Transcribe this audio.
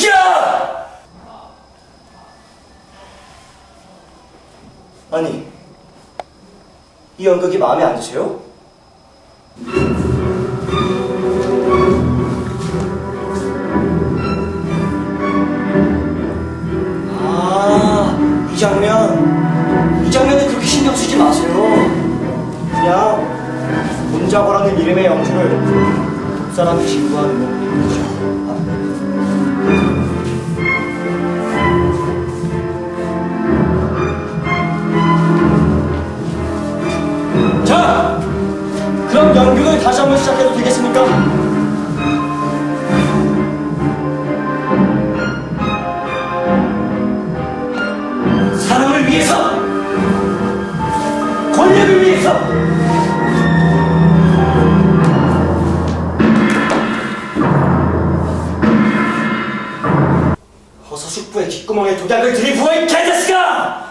죽여! 아니, 이 연극이 마음에 안 드세요? 아, 이 장면. 이 장면에 그렇게 신경 쓰지 마세요. 그냥 문자고라는 이름의 영주를 사람이 신고하는 겁니다. 자, 그럼 연극을 다시 한번 시작해도 되겠습니까? 사람을 위해서, 권력을 위해서. 어서 숙부의 귓구멍에 도약을 들이부어 이 개자식아!